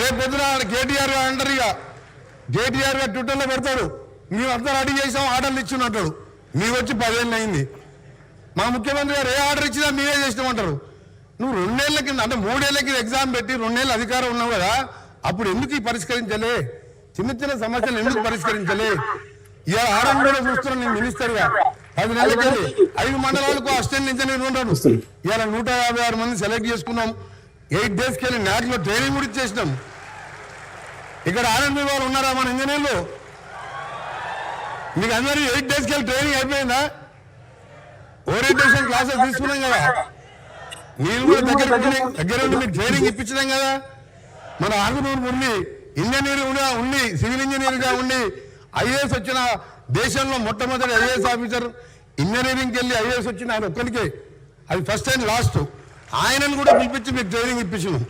రేపు పొద్దున కేటీఆర్ గారు అంటారు ఇక. కేటీఆర్ గారు ట్విట్టర్లో పెడతాడు. మేము రెడీ చేసాం ఆర్డర్లు ఇచ్చినట్టాడు మీకు వచ్చి పదేళ్ళు అయింది. మా ముఖ్యమంత్రి గారు ఏ ఆర్డర్ ఇచ్చినా మీరే చేసినామంటారు నువ్వు రెండేళ్ళ కింద అంటే మూడేళ్ళ కింద ఎగ్జామ్ పెట్టి రెండేళ్ళ అధికారం ఉన్నావు కదా. అప్పుడు ఎందుకు పరిష్కరించలే? చిన్న చిన్న సమస్యలు ఎందుకు పరిష్కరించలే? ఇలా కూడా చూస్తున్నాను నేను మినిస్టర్గా పది నెలలకి ఐదు మండలాలకు అసిస్టెంట్ ఇంజనీర్ ఉంటాను ఇలా నూట యాభై ఆరు మంది సెలెక్ట్ చేసుకున్నాం. ఎయిట్ డేస్కి వెళ్ళి నాట్లో ట్రైనింగ్ కూడా ఇచ్చేసినాం. ఇక్కడ ఆర్ఎంపీ వాళ్ళు ఉన్నారా మన ఇంజనీర్లు? మీకు అందరూ ఎయిట్ డేస్కి వెళ్ళి ట్రైనింగ్ అయిపోయిందా? ఓరియంటేషన్ క్లాసెస్ తీసుకున్నాం కదా. మీరు కూడా దగ్గర దగ్గర ఉండి మీకు ట్రైనింగ్ ఇప్పించడం కదా. మన ఆంధ్రూరు ఉండి ఇంజనీర్ కూడా ఉండి సివిల్ ఇంజనీర్గా ఉండి ఐఏఎస్ వచ్చిన దేశంలో మొట్టమొదటి ఐఏఎస్ ఆఫీసర్ ఇంజనీరింగ్కి వెళ్ళి ఐఏఎస్ వచ్చిన ఆయన ఒక్కరికే అది ఫస్ట్ అండ్ లాస్ట్ ఆయనను కూడా పిలిపించి మీకు ట్రైనింగ్ ఇప్పించాను.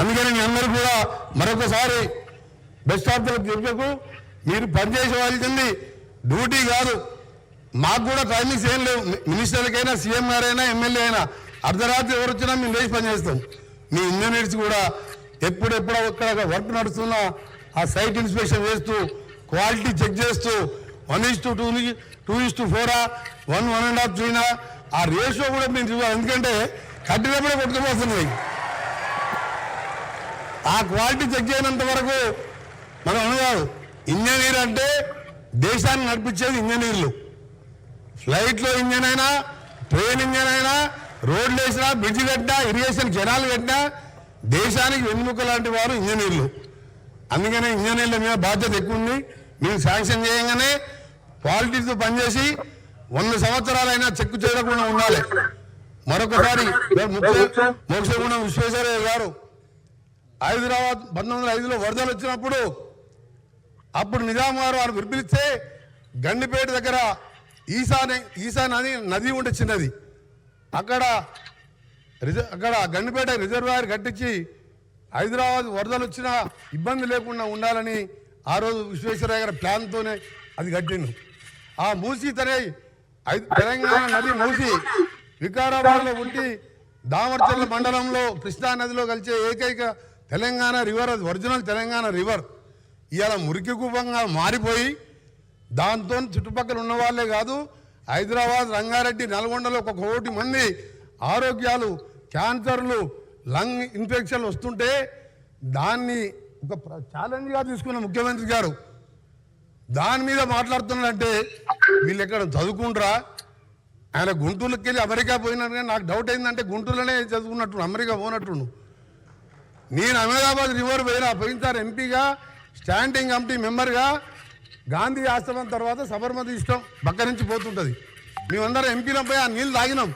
అందుకని మీ అందరూ కూడా మరొకసారి బెస్ట్ ఆఫ్ ద చెప్పకు మీరు పనిచేసేవాల్సింది డ్యూటీ కాదు మాకు కూడా టైమింగ్స్ ఏం లేవు. మినిస్టర్కైనా సీఎం గారైనా ఎమ్మెల్యే అయినా అర్ధరాత్రి ఎవరు వచ్చినా మేము లేచి పనిచేస్తాం మీ ఇంజనీర్స్ కూడా ఎప్పుడెప్పుడు అక్కడ వర్క్ నడుస్తున్నా ఆ సైట్ ఇన్స్పెక్షన్ చేస్తూ క్వాలిటీ చెక్ చేస్తూ one is to two two is to ఫోరా one one and half త్రీనా ఆ రేషియో కూడా మేము చూడాలి. ఎందుకంటే కట్టినప్పుడే కొట్టుకుపోతున్నాయి ఆ క్వాలిటీ చెక్ చేయనంత వరకు మనం అనగాదు. ఇంజనీర్ అంటే దేశాన్ని నడిపించేది ఇంజనీర్లు ఫ్లైట్లో ఇంజన్ అయినా ట్రైన్ ఇంజన్ అయినా రోడ్లు వేసినా బ్రిడ్జ్ కట్టినా ఇరిగేషన్ కెనాల్ కట్టినా దేశానికి వెన్నుముక లాంటి వారు ఇంజనీర్లు అందుకనే ఇంజనీర్ల మీద బాధ్యత ఎక్కువ ఉంది. మీరు శాంక్షన్ చేయగానే క్వాలిటీతో పనిచేసి వంద సంవత్సరాలైనా చెక్కు చేయకుండా ఉండాలి. మరొకసారి ముఖ్య మోక్షగుణం విశ్వేశ్వరయ్య గారు హైదరాబాద్ పంతొమ్మిది వందల ఐదులో వరదలు వచ్చినప్పుడు అప్పుడు నిజాం గారు వారు పిలిపిస్తే గండిపేట దగ్గర ఈసా నే- ఈసా నది నది ఉండే చిన్నది. అక్కడ రిజ- అక్కడ గండిపేట రిజర్వాయర్ కట్టించి హైదరాబాద్ వరదలు వచ్చినా ఇబ్బంది లేకుండా ఉండాలని ఆ రోజు విశ్వేశ్వరయ్య గారి ప్లాన్తోనే అది కట్టిండు ఆ మూసి తనే తెలంగాణ నది మూసి వికారాబాద్లో ఉండి దామర్చర్ల మండలంలో కృష్ణా నదిలో కలిసే ఏకైక తెలంగాణ రివర్ అది ఒరిజినల్ తెలంగాణ రివర్ ఇవాళ మురికి కూపంగా మారిపోయి దాంతో చుట్టుపక్కల ఉన్న వాళ్ళే కాదు హైదరాబాద్ రంగారెడ్డి నల్గొండలో ఒక కోటి మంది ఆరోగ్యాలు క్యాన్సర్లు లంగ్ ఇన్ఫెక్షన్లు వస్తుంటే దాన్ని ఒక ప్ర- ఛాలెంజ్గా తీసుకున్న ముఖ్యమంత్రి గారు. దాని మీద మాట్లాడుతున్నారంటే వీళ్ళు ఎక్కడ చదువుకుంటారా ఆయన గుంటూరుకి వెళ్ళి అమెరికా పోయినాడు కానీ నాకు డౌట్ ఏంటంటే గుంటూరులోనే చదువుకున్నట్టు అమెరికా పోనట్టును. నేను అహ్మదాబాద్ రివర్ పోయినా పోయినసారి ఎంపీగా స్టాండింగ్ కమిటీ మెంబర్గా గాంధీ ఆశ్రమం తర్వాత సబర్మతి ఇష్టం పక్క నుంచి పోతుంటుంది. మేమందరం ఎంపీలం పోయి ఆ నీళ్ళు తాగినాం.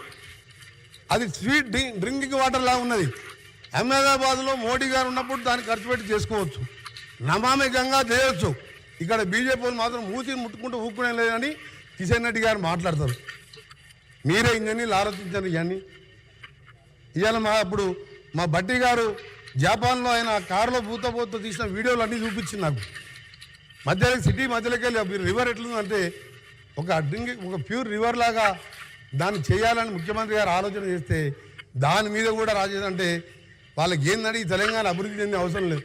అది స్వీట్ డ్రింక్ డ్రింకింగ్ వాటర్ లాగా ఉన్నది. అహ్మదాబాద్లో మోడీ గారు ఉన్నప్పుడు దాన్ని ఖర్చు పెట్టి చేసుకోవచ్చు. నమామి గంగా చేయొచ్చు. ఇక్కడ బీజేపీ మాత్రం మూతిని ముట్టుకుంటూ ఊక్కునే లేదని కిషన్ రెడ్డి గారు మాట్లాడతారు. మీరే ఇంజనీర్లు ఆలోచించండి ఇవన్నీ ఇవాళ మా అప్పుడు మా బట్టి గారు జపాన్లో ఆయన కారులో పూత పూత తీసిన వీడియోలు అన్నీ చూపించింది నాకు. మధ్యలో సిటీ మధ్యలోకి వెళ్ళి రివర్ ఎట్లుందంటే ఒక డ్రింక్ ఒక ప్యూర్ రివర్ లాగా దాన్ని చేయాలని ముఖ్యమంత్రి గారు ఆలోచన చేస్తే దాని మీద కూడా రాజేదంటే వాళ్ళకి ఏందని ఈ తెలంగాణ అభివృద్ధి చెందే అవసరం లేదు.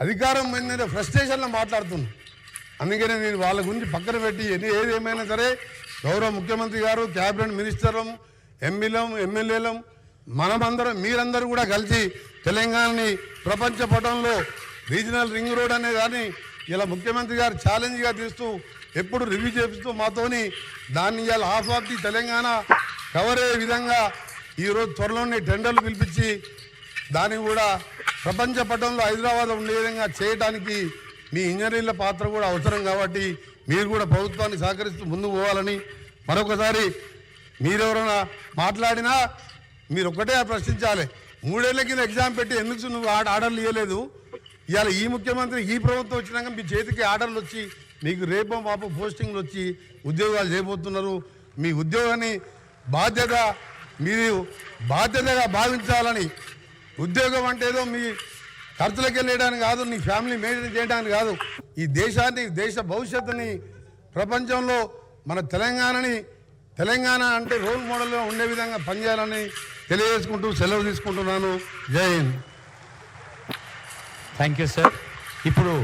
అధికారం మీద ఫ్రస్ట్రేషన్లో మాట్లాడుతున్నాను అందుకనే నేను వాళ్ళ గురించి పక్కన పెట్టి ఏది ఏమైనా సరే గౌరవ ముఖ్యమంత్రి గారు క్యాబినెట్ మినిస్టర్లం ఎమ్మెల్యేలం ఎమ్మెల్యేలం మనమందరం మీరందరూ కూడా కలిసి తెలంగాణని ప్రపంచ పటంలో రీజనల్ రింగ్ రోడ్ అనే దాన్ని ఇలా ముఖ్యమంత్రి గారు ఛాలెంజ్గా తీస్తూ ఎప్పుడు రివ్యూ చేపిస్తూ మాతోని దాన్ని ఇలా half of the Telangana cover అయ్యే విధంగా ఈరోజు త్వరలోనే టెండర్లు పిలిపించి దాన్ని కూడా ప్రపంచ పటంలో హైదరాబాద్ ఉండే విధంగా చేయడానికి మీ ఇంజనీర్ల పాత్ర కూడా అవసరం కాబట్టి మీరు కూడా ప్రభుత్వాన్ని సహకరిస్తూ ముందుకు పోవాలని మరొకసారి మీరెవరైనా మాట్లాడినా మీరు ఒక్కటే ప్రశ్నించాలి. మూడేళ్ళ కింద ఎగ్జామ్ పెట్టి ఎందుకు నువ్వు ఆడ ఆర్డర్లు ఇవ్వలేదు ఇవాళ ఈ ముఖ్యమంత్రి ఈ ప్రభుత్వం వచ్చినాక మీ చేతికి ఆర్డర్లు వచ్చి మీకు రేపో మాపో పోస్టింగ్లు వచ్చి ఉద్యోగాలు చేయబోతున్నారు. మీ ఉద్యోగాన్ని బాధ్యత మీరు బాధ్యతగా భావించాలని ఉద్యోగం అంటే ఏదో మీ ఖర్చులకు వెళ్ళడానికి కాదు నీ ఫ్యామిలీ మెయింటైన్ చేయడానికి కాదు. ఈ దేశాన్ని దేశ భవిష్యత్తుని ప్రపంచంలో మన తెలంగాణని తెలంగాణ అంటే రోల్ మోడల్గా ఉండే విధంగా పనిచేయాలని తెలియజేసుకుంటూ సెలవు తీసుకుంటున్నాను. జై హింద్. థ్యాంక్ యూ సార్ ఇప్పుడు